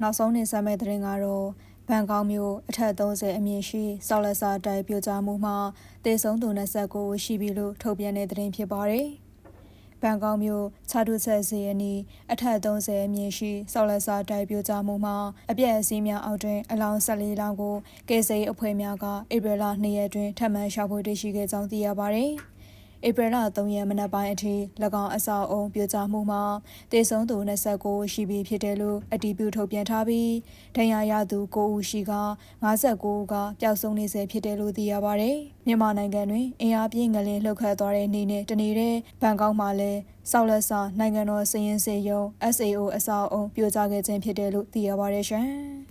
နောက်ဆုံးနေဆက်မဲ့သတင်းကတော့ဘန်ကောက်မြို့အထက်30အမြင့်ရှိဆောက်လက်စာတိုက်ပြိုကျမှုမှာတေဆုံးသူ29ရှိပြီလို့ထုတ်ပြန်တဲ့သတင်းဖြစ်ပါတယ်။ဘန်ကောက်မြို့ခြားတူဆက်စီအနီးအထက်30အမြင့်ရှိဆောက်လက်စာတိုက်ပြိုကျမှုမှာအပြည့်အစည်းများအောက်တွင်အလောင်း14လောင်းကိုကေစိအဖွဲ့များကဧပြီလ2ရက်တွင်ထပ်မံရှာဖွေတွေ့ရှိခဲ့ကြောင်းသိရပါတယ်။ ဧပြီလ3ရက်မနက်ပိုင်းအထိ၎င်းအဆောက်အုံပြိုကျမှုမှာတေဆုံးသူ29ရှိပြီဖြစ်တယ်လို့အတည်ပြုထုတ်ပြန်ထားပြီးဒဏ်ရာရသူ9ဦးရှိက59ဦးကပျောက်ဆုံးနေဆဲဖြစ်တယ်လို့သိရပါတယ်။မြန်မာနိုင်ငံတွင်အင်အားပြင်းငလင်လှုပ်ခတ်သွားတဲ့နေ့နဲ့တနေ့တည်းဘန်ကောက်မှာလည်းဆောက်လက်စာနိုင်ငံတော်စည်ရင်စေယုံ SAO အဆောက်အုံပြိုကျခဲ့ခြင်းဖြစ်တယ်လို့သိရပါတယ်ရှင်။